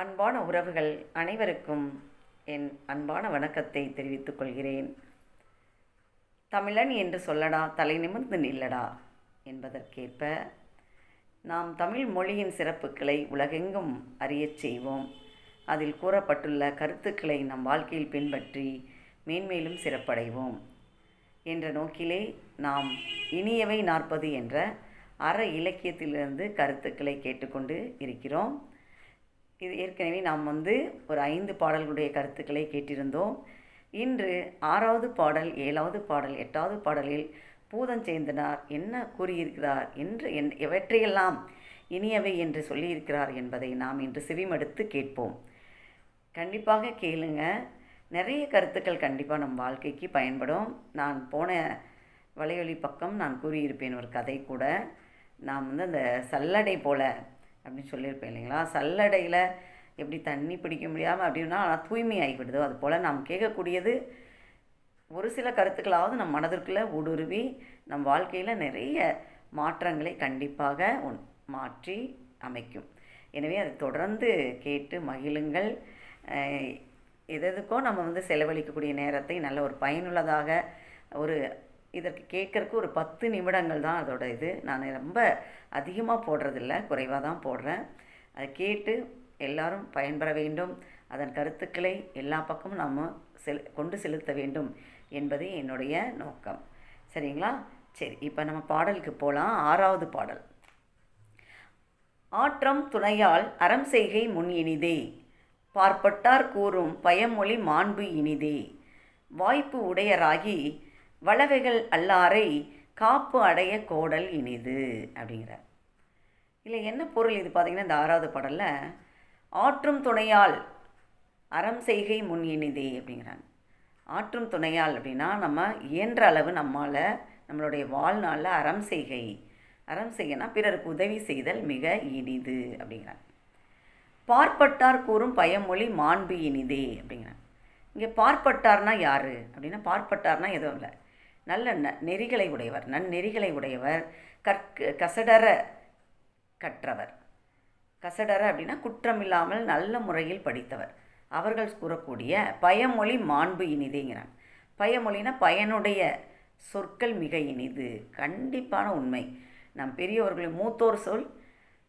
அன்பான உறவுகள் அனைவருக்கும் என் அன்பான வணக்கத்தை தெரிவித்துக் கொள்கிறேன். தமிழன் என்று சொல்லடா தலை நிமிர்ந்து நில்லடா என்பதற்கேற்ப நாம் தமிழ் மொழியின் சிறப்புகளை உலகெங்கும் அறியச் செய்வோம். அதில் கூறப்பட்டுள்ள கருத்துக்களை நம் வாழ்க்கையில் பின்பற்றி மேன்மேலும் சிறப்படைவோம் என்ற நோக்கிலே நாம் இனியவை நாற்பது என்ற அற இலக்கியத்திலிருந்து கருத்துக்களை கேட்டுக்கொண்டு இருக்கிறோம். இது ஏற்கனவே நாம் வந்து ஒரு ஐந்து பாடல்களுடைய கருத்துக்களை கேட்டிருந்தோம். இன்று ஆறாவது பாடல் ஏழாவது பாடல் எட்டாவது பாடலில் பூதஞ்சேந்தனார் என்ன கூறியிருக்கிறார் என்று என் எவற்றையெல்லாம் இனியவை என்று சொல்லியிருக்கிறார் என்பதை நாம் இன்று செவிமடுத்து கேட்போம். கண்டிப்பாக கேளுங்க. நிறைய கருத்துக்கள் கண்டிப்பாக நம் வாழ்க்கைக்கு பயன்படும். நான் போன வலையொலி பக்கம் நான் கூறியிருப்பேன் ஒரு கதை கூட. நாம் வந்து அந்த சல்லடை போல அப்படின்னு சொல்லியிருப்பேன் இல்லைங்களா? சல்லடையில் எப்படி தண்ணி பிடிக்க முடியாமல் அப்படின்னா ஆனால் தூய்மை ஆகிவிடுதோ அது போல் நாம் கேட்கக்கூடியது ஒரு சில கருத்துக்களாவது நம் மனதிற்குள்ளே ஊடுருவி நம் வாழ்க்கையில் நிறைய மாற்றங்களை கண்டிப்பாக உன் மாற்றி அமைக்கும். எனவே அதை தொடர்ந்து கேட்டு மகிழுங்கள். எதெதுக்கோ நம்ம வந்து செலவழிக்கக்கூடிய நேரத்தை நல்ல ஒரு பயனுள்ளதாக ஒரு இதற்கு கேட்குறக்கு ஒரு பத்து நிமிடங்கள் தான் அதோட இது. நான் ரொம்ப அதிகமாக போடுறதில்ல குறைவாக தான் போடுறேன். அதை கேட்டு எல்லாரும் பயன்பெற வேண்டும். அதன் கருத்துக்களை எல்லா பக்கமும் நம்ம செல் கொண்டு செலுத்த வேண்டும் என்பது என்னுடைய நோக்கம். சரிங்களா? சரி இப்போ நம்ம பாடலுக்கு போகலாம் ஆறாவது பாடல். ஆற்றம் துணையால் அறம் செய்கை முன் இனிதே. பார்ப்பட்டார் கூறும் பயமொழி மாண்பு இனிதே. வாய்ப்பு உடையராகி வளவைகள் அல்லாரை காப்பு அடைய கோடல் இனிது அப்படிங்கிறார். இல்லை என்ன பொருள் இது பார்த்தீங்கன்னா இந்த ஆறாவது பாடலில் ஆற்றும் துணையால் அறம் செய்கை முன் இனிதே அப்படிங்கிறாங்க. ஆற்றும் துணையால் அப்படின்னா நம்ம இயன்ற அளவு நம்மால் நம்மளுடைய வாழ்நாளில் அறம் செய்கை அறம் செய்யனா பிறருக்கு உதவி செய்தல் மிக இனிது அப்படிங்கிறாங்க. பார்ப்பட்டார் கூறும் பயமொழி மாண்பு இனிதே அப்படிங்கிறாங்க. இங்கே பார்ப்பட்டார்னா யார்? அப்படின்னா பார்ப்பட்டார்னா எதுவும் இல்லை. நல்ல ந நெறிகளை உடையவர் நன்னெறிகளை உடையவர் கற்க கசடர கற்றவர். கசடர அப்படின்னா குற்றமில்லாமல் நல்ல முறையில் படித்தவர். அவர்கள் கூறக்கூடிய பயமொழி மாண்பு இனிதேங்கிறாங்க. பயமொழினா பயனுடைய சொற்கள் மிக இனிது. கண்டிப்பான உண்மை. நம் பெரியவர்களை மூத்தோர் சொல்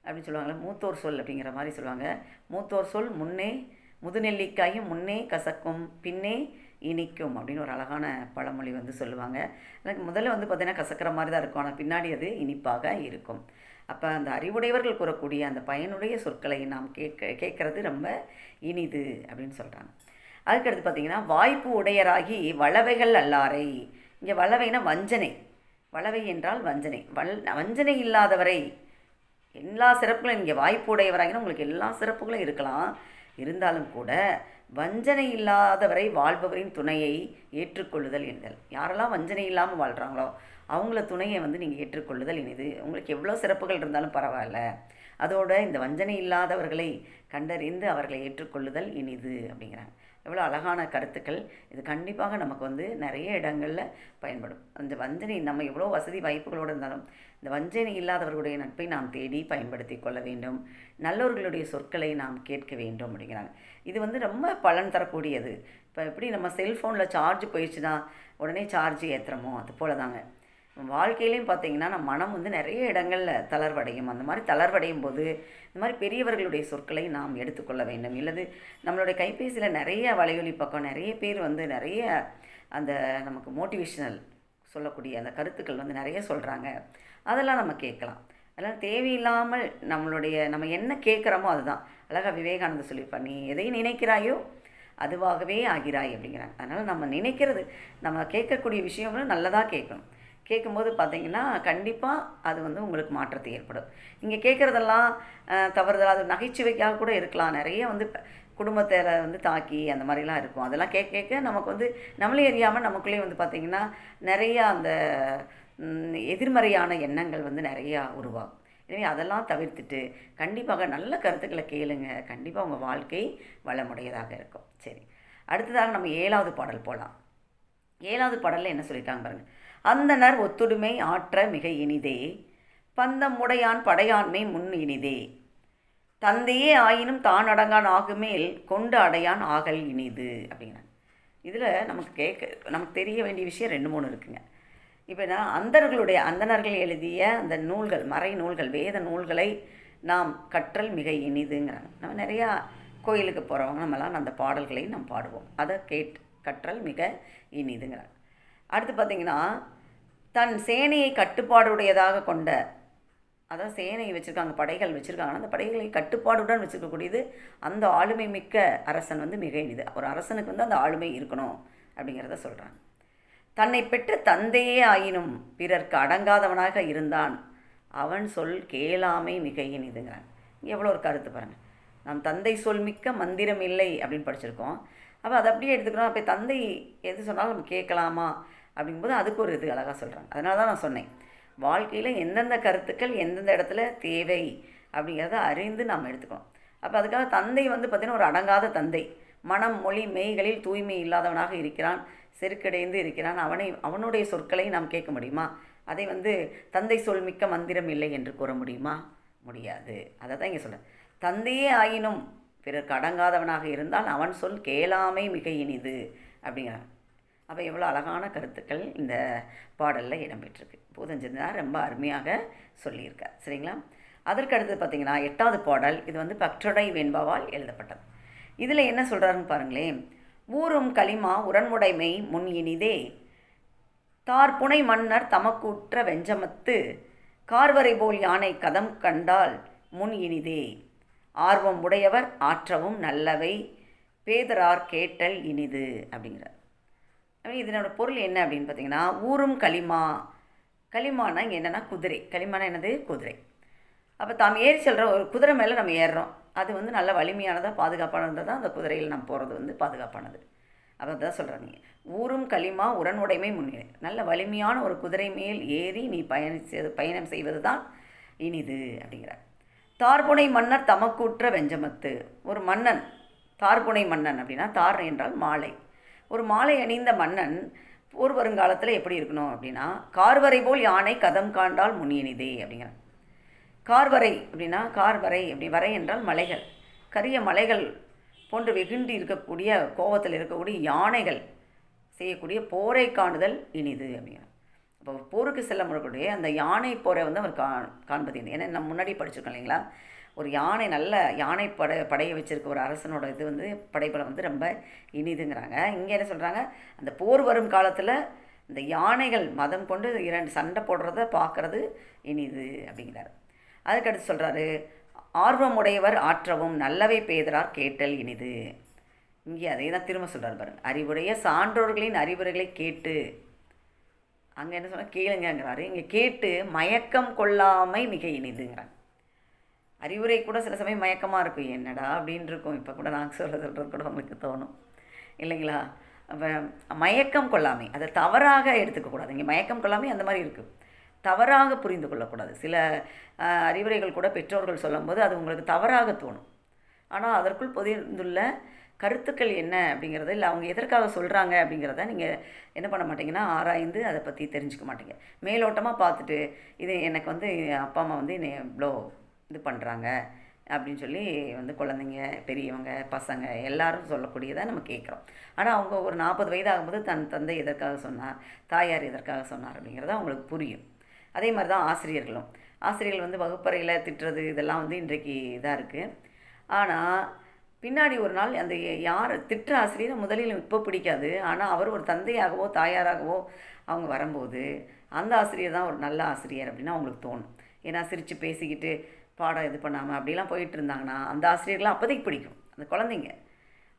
அப்படின்னு சொல்லுவாங்களே மூத்தோர் சொல் அப்படிங்கிற மாதிரி சொல்லுவாங்க. மூத்தோர் சொல் முன்னே முதுநெல்லிக்காயும் முன்னே கசக்கும் பின்னே இனிக்கும் அப்படின்னு ஒரு அழகான பழமொழி வந்து சொல்லுவாங்க. எனக்கு முதல்ல வந்து பார்த்திங்கன்னா கசக்கிற மாதிரி தான் இருக்கும். ஆனால் பின்னாடி அது இனிப்பாக இருக்கும். அப்போ அந்த அறிவுடையவர்கள் கூறக்கூடிய அந்த பயனுடைய சொற்களை நாம் கேட்க கேட்குறது ரொம்ப இனிது அப்படின்னு சொல்கிறாங்க அதுக்கடுத்து பார்த்தீங்கன்னா வாய்ப்பு உடையராகி வளவைகள் அல்லாரை. இங்கே வளவைனா வஞ்சனை. வளவை என்றால் வஞ்சனை. வல் வஞ்சனை இல்லாதவரை எல்லா சிறப்புகளும் இங்கே வாய்ப்பு உடையவராகினா உங்களுக்கு எல்லா சிறப்புகளும் இருக்கலாம். இருந்தாலும் கூட வஞ்சனை இல்லாதவரை வாழ்பவரின் துணையை ஏற்றுக்கொள்ளுதல் என்றல் யாரெல்லாம் வஞ்சனை இல்லாமல் வாழ்கிறாங்களோ அவங்கள துணையை வந்து நீங்கள் ஏற்றுக்கொள்ளுதல் இனிது. உங்களுக்கு எவ்வளோ சிறப்புகள் இருந்தாலும் பரவாயில்ல. அதோட இந்த வஞ்சனை இல்லாதவர்களை கண்டறிந்து அவர்களை ஏற்றுக்கொள்ளுதல் இனிது அப்படிங்கிறாங்க. எவ்வளோ அழகான கருத்துக்கள். இது கண்டிப்பாக நமக்கு வந்து நிறைய இடங்களில் பயன்படும். அந்த வஞ்சனை நம்ம எவ்வளோ வசதி வாய்ப்புகளோடு இருந்தாலும் இந்த வஞ்சனை இல்லாதவர்களுடைய நட்பை நாம் தேடி பயன்படுத்தி கொள்ள வேண்டும். நல்லவர்களுடைய சொற்களை நாம் கேட்க வேண்டும் அப்படிங்கிறாங்க. இது வந்து ரொம்ப பலன் தரக்கூடியது. இப்போ எப்படி நம்ம செல்ஃபோனில் சார்ஜ் போயிடுச்சுன்னா உடனே சார்ஜ் ஏற்றுறோமோ அது போல தாங்க வாழ்க்கையிலையும் பார்த்தீங்கன்னா நம்ம மனம் வந்து நிறைய இடங்களில் தளர்வடையும். அந்த மாதிரி தளர்வடையும் போது இந்த மாதிரி பெரியவர்களுடைய சொற்களை நாம் எடுத்துக்கொள்ள வேண்டும். இல்லது நம்மளுடைய கைபேசியில் நிறைய வலையொலி பக்கம் நிறைய பேர் வந்து நிறைய அந்த நமக்கு மோட்டிவேஷனல் சொல்லக்கூடிய அந்த கருத்துக்கள் வந்து நிறைய சொல்கிறாங்க அதெல்லாம் நம்ம கேட்கலாம். அதெல்லாம் தேவையில்லாமல் நம்மளுடைய நம்ம என்ன கேட்குறோமோ அதுதான். அழகாக விவேகானந்தர் சொல்லியிருப்பார் நீ எதை நினைக்கிறாயோ அதுவாகவே ஆகிறாய் அப்படிங்கிறாங்க. அதனால் நம்ம நினைக்கிறது நம்ம கேட்கக்கூடிய விஷயங்களும் நல்லதாக கேட்கணும். கேட்கும்போது பார்த்தீங்கன்னா கண்டிப்பாக அது வந்து உங்களுக்கு மாற்றத்தை ஏற்படும். நீங்கள் கேட்குறதெல்லாம் தவறுதல் அது நகைச்சுவைக்காக கூட இருக்கலாம். நிறைய வந்து ப- குடும்பத்தில் வந்து தாக்கி அந்த மாதிரிலாம் இருக்கும். அதெல்லாம் கேட்க கேட்க நமக்கு வந்து நம்மளே அறியாமல் நமக்குள்ளேயே வந்து பார்த்திங்கன்னா நிறையா அந்த எதிர்மறையான எண்ணங்கள் வந்து நிறையா உருவாகும். எனவே அதெல்லாம் தவிர்த்துட்டு கண்டிப்பாக நல்ல கருத்துக்களை கேளுங்க. கண்டிப்பாக உங்கள் வாழ்க்கை வளமுடையதாக இருக்கும். சரி. அடுத்ததாக நம்ம ஏழாவது பாடல் போகலாம் ஏழாவது பாடலில் என்ன சொல்லியிருக்காங்க பாருங்கள் அந்தனர் ஒத்துடுமை ஆற்ற மிக இனிதே பந்தம் உடையான் படையாண்மை முன் இனிதே. தந்தையே ஆயினும் தான் அடங்கான் ஆகுமேல் கொண்டு அடையான் ஆகல் இனிது அப்படின்னா இதில் நமக்கு கேட்க நமக்கு தெரிய வேண்டிய விஷயம் ரெண்டு மூணு இருக்குங்க. இப்போ நான் அந்தர்களுடைய அந்தணர்கள் எழுதிய அந்த நூல்கள் மறை நூல்கள் வேத நூல்களை நாம் கற்றல் மிக இனிதுங்கிறாங்க. நம்ம நிறையா கோயிலுக்கு போகிறவங்க நம்மளாம் அந்த பாடல்களை நாம் பாடுவோம். அதை கேட் கற்றல் மிக இனிதுங்கிறாங்க. அடுத்து பார்த்திங்கன்னா தன் சேனையை கட்டுப்பாடுடையதாக கொண்ட அதான் சேனை வச்சுருக்காங்க படைகள் வச்சுருக்காங்கன்னா அந்த படைகளை கட்டுப்பாடுடன் வச்சுருக்கக்கூடியது அந்த ஆளுமை மிக்க அரசன் வந்து மிக இனிது ஒரு அரசனுக்கு வந்து அந்த ஆளுமை இருக்கணும் அப்படிங்கிறத சொல்கிறாங்க தன்னை பெற்ற தந்தையே ஆயினும் பிறர்க்கு அடங்காதவனாக இருந்தான். அவன் சொல் கேளாமை மிக இனிதுங்கிறாங்க எவ்வளோ ஒரு கருத்து பாருங்கள் நம் தந்தை சொல் மிக்க மந்திரம் இல்லை அப்படின்னு படிச்சிருக்கோம். அப்போ அதை அப்படியே எடுத்துக்கிறோம். அப்போ தந்தை எது சொன்னாலும் நம்ம கேட்கலாமா? அப்படிங்கும்போது அதுக்கு ஒரு இது அழகாக சொல்கிறாங்க அதனால தான் நான் சொன்னேன். வாழ்க்கையில் எந்தெந்த கருத்துக்கள் எந்தெந்த இடத்துல தேவை அப்படிங்கிறத அறிந்து நாம் எடுத்துக்கணும். அப்போ அதுக்காக தந்தை வந்து பார்த்திங்கன்னா ஒரு அடங்காத தந்தை. மனம் மொழி மெய்களில் தூய்மை இல்லாதவனாக இருக்கிறான். செருக்கடைந்து இருக்கிறான். அவனை அவனுடைய சொற்களை நாம் கேட்க முடியுமா? அதை வந்து தந்தை சொல் மிக்க மந்திரம் இல்லை என்று கூற முடியுமா? முடியாது. அதை தான் இங்கே சொல்கிறேன் தந்தையே ஆயினும் பிறர் அடங்காதவனாக இருந்தால் அவன் சொல் கேளாமை மிக இனிது அப்படிங்கிறான் அப்போ எவ்வளோ அழகான கருத்துக்கள் இந்த பாடலில் இடம்பெற்றிருக்கு. பூதஞ்சந்திரனார் ரொம்ப அருமையாக சொல்லியிருக்கார். சரிங்களா? அதற்கு அடுத்து பார்த்திங்கன்னா எட்டாவது பாடல் இது வந்து பற்றொடை வெண்பாவால் எழுதப்பட்டது. இதில் என்ன சொல்கிறாருன்னு பாருங்களேன். ஊரும் களிமா உரன்முடைமை முன் இனிதே தார்புனை மன்னர் தமக்குற்ற வெஞ்சமத்து கார்வரை போல் யானை கதம் கண்டால் முன் இனிதே ஆர்வம் உடையவர் ஆற்றவும் நல்லவை பேதரார் கேட்டல் இனிது அப்படிங்கிறார். இதனோட பொருள் என்ன அப்படின்னு பார்த்தீங்கன்னா ஊரும் களிமா. களிமானா இங்கே என்னென்னா குதிரை. களிமானா என்னது? குதிரை. அப்போ தாம் ஏறி செல்கிற ஒரு குதிரை மேலே நம்ம ஏறுறோம். அது வந்து நல்ல வலிமையானதாக பாதுகாப்பானதாக தான் அந்த குதிரையில் நம்ம போகிறது வந்து பாதுகாப்பானது. அப்போ தான் சொல்கிறாங்க ஊரும் களிமா உடனுடைமை முன்னே நல்ல வலிமையான ஒரு குதிரை மேல் ஏறி நீ பயணிச்சது பயணம் செய்வது தான் இனிது அப்படிங்கிறார். தார்புனை மன்னர் தமக்கூற்ற வெஞ்சமத்து. ஒரு மன்னன் தார்புனை மன்னன் அப்படின்னா தார் என்றால் மாலை. ஒரு மாலை அணிந்த மன்னன் போர் வருங்காலத்தில் எப்படி இருக்கணும் அப்படின்னா கார்வரை போல் யானை கதம் காண்டால் முன்னியனிதே அப்படிங்கிறான். கார்வரை அப்படின்னா கார்வரை அப்படி வரை என்றால் மலைகள். கரிய மலைகள் போன்று வெகுண்டி இருக்கக்கூடிய கோபத்தில் இருக்கக்கூடிய யானைகள் செய்யக்கூடிய போரை காணுதல் இனிது அப்படிங்கிறான். அப்போ போருக்கு செல்ல முறைக்கூடிய அந்த யானை போரை வந்து அவர் கா காண்பது ஏன்னா நம்ம முன்னாடி படிச்சிருக்கோம் இல்லைங்களா? ஒரு யானை நல்ல யானை படை படையை வச்சுருக்க ஒரு அரசனோட இது வந்து படைபலம் வந்து ரொம்ப இனிதுங்கிறாங்க. இங்கே என்ன சொல்கிறாங்க அந்த போர் வரும் காலத்தில் இந்த யானைகள் மதம் கொண்டு இரண்டு சண்டை போடுறத பார்க்குறது இனிது அப்படிங்கிறார். அதுக்கடுத்து சொல்கிறாரு ஆர்வமுடையவர் ஆற்றவும் நல்லவை பேதரார் கேட்டல் இனிது. இங்கே அதே தான் திரும்ப சொல்கிறார் பாருங்க. அறிவுடைய சான்றோர்களின் அறிவுரைகளை கேட்டு அங்கே என்ன சொன்னால் கேளுங்கிறாரு இங்கே கேட்டு மயக்கம் கொள்ளாமை மிக இனிதுங்கிறாங்க. அறிவுரை கூட சில சமயம் மயக்கமாக இருக்கும். என்னடா? அப்படின்னு இருக்கும். இப்போ கூட நான் சொல்ல சொல்கிறது கூட உங்களுக்கு தோணும். இல்லைங்களா? அப்போ மயக்கம் கொள்ளாமை. அதை தவறாக எடுத்துக்கக்கூடாது இங்கே மயக்கம் கொள்ளாமை அந்த மாதிரி இருக்குது தவறாக புரிந்து கொள்ளக்கூடாது. சில அறிவுரைகள் கூட பெற்றோர்கள் சொல்லும்போது அது உங்களுக்கு தவறாக தோணும். ஆனால் அதற்குள் பொதிந்துள்ள கருத்துக்கள் என்ன அப்படிங்கிறத இல்லை அவங்க எதற்காக சொல்கிறாங்க அப்படிங்கிறத நீங்கள் என்ன பண்ண மாட்டீங்கன்னா ஆராய்ந்து அதை பற்றி தெரிஞ்சுக்க மாட்டீங்க. மேலோட்டமாக பார்த்துட்டு இது எனக்கு வந்து அப்பா அம்மா வந்து என்னை இவ்வளோ இது பண்ணுறாங்க அப்படின்னு சொல்லி வந்து குழந்தைங்க பெரியவங்க பசங்க எல்லாரும் சொல்லக்கூடியதை நம்ம கேட்குறோம். ஆனால் அவங்க ஒரு நாற்பது வயது ஆகும்போது தன் தந்தை எதற்காக சொன்னார் தாயார் எதற்காக சொன்னார் அப்படிங்கிறது அவங்களுக்கு புரியும். அதே மாதிரி தான் ஆசிரியர்களும். ஆசிரியர்கள் வந்து வகுப்பறையில் திட்டுறது இதெல்லாம் வந்து இன்றைக்கு இதாக இருக்குது ஆனால் பின்னாடி ஒரு நாள் அந்த யார் திட்டுற ஆசிரியரை முதலில் இப்போ பிடிக்காது. ஆனால் அவர் ஒரு தந்தையாகவோ தாயாராகவோ அவங்க வரும்போது அந்த ஆசிரியர் தான் ஒரு நல்ல ஆசிரியர் அப்படின்னு அவங்களுக்கு தோணும். ஏன்னா சிரித்து பேசிக்கிட்டு பாடம் இது பண்ணாமல் அப்படிலாம் போயிட்டு இருந்தாங்கன்னா அந்த ஆசிரியர்கள்லாம் அப்போதைக்கு பிடிக்கும் அந்த குழந்தைங்க.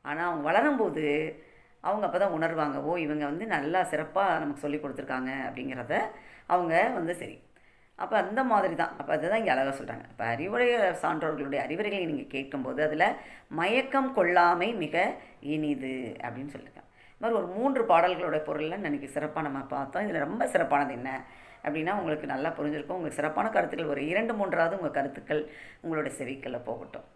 ஆனால் அவங்க வளரும்போது அவங்க அப்போ தான் உணர்வாங்க ஓ இவங்க வந்து நல்லா சிறப்பாக நமக்கு சொல்லி கொடுத்துருக்காங்க அப்படிங்கிறத அவங்க வந்து சரி. அப்போ அந்த மாதிரி தான். அப்போ அதுதான் இங்கே அழகாக சொல்கிறாங்க இப்போ அறிவுரை சான்றோர்களுடைய அறிவுரைகளை நீங்கள் கேட்கும்போது அதில் மயக்கம் கொள்ளாமை மிக இனிது அப்படின்னு சொல்லியிருக்காங்க. இது மாதிரி ஒரு மூன்று பாடல்களோட பொருளில் இன்றைக்கி சிறப்பாக நம்ம பார்த்தோம். இதில் ரொம்ப சிறப்பானது என்ன? அப்படின்னா உங்களுக்கு நல்லா புரிஞ்சிருக்கும். உங்களுக்கு சிறப்பான கருத்துக்கள் ஒரு இரண்டு மூன்றாவது உங்கள் கருத்துக்கள் உங்களோட செவிக்களில் போகட்டும்.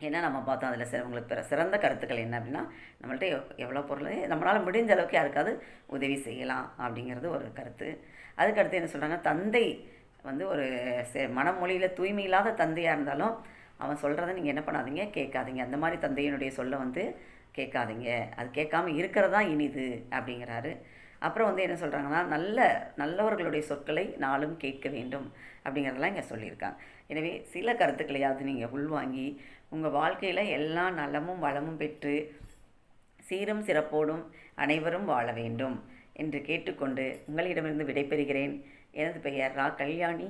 ஏன்னா நம்ம பார்த்தோம் அதில் சில உங்களுக்கு பிற சிறந்த கருத்துக்கள் என்ன அப்படின்னா நம்மள்ட்ட எவ் எவ்வளோ பொருள் நம்மளால் முடிஞ்ச அளவுக்கு யாருக்காவது உதவி செய்யலாம் அப்படிங்கிறது ஒரு கருத்து. அதுக்கடுத்து என்ன சொல்கிறாங்க தந்தை வந்து ஒரு மனமொழியில் தூய்மை இல்லாத தந்தையாக இருந்தாலும் அவன் சொல்கிறத நீங்கள் என்ன பண்ணாதீங்க கேட்காதீங்க. அந்த மாதிரி தந்தையினுடைய சொல்ல வந்து கேட்காதீங்க. அது கேட்காம இருக்கிறதா இனிது அப்படிங்கிறாரு. அப்புறம் வந்து என்ன சொல்கிறாங்கன்னா நல்ல நல்லவர்களுடைய சொற்களை நாளும் கேட்க வேண்டும் அப்படிங்கிறதெல்லாம் இங்கே சொல்லியிருக்காங்க. எனவே சில கருத்துக்களையாவது நீங்கள் உள்வாங்கி உங்கள் வாழ்க்கையில் எல்லா நலமும் வளமும் பெற்று சீரும் சிறப்போடும் அனைவரும் வாழ வேண்டும் என்று கேட்டுக்கொண்டு உங்களிடமிருந்து விடைபெறுகிறேன். எனது பெயர் ரா. கல்யாணி.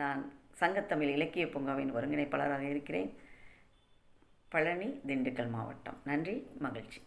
நான் சங்கத்தமிழ் இலக்கிய பூங்காவின் ஒருங்கிணைப்பாளராக இருக்கிறேன். பழனி திண்டுக்கல் மாவட்டம். நன்றி மகிழ்ச்சி.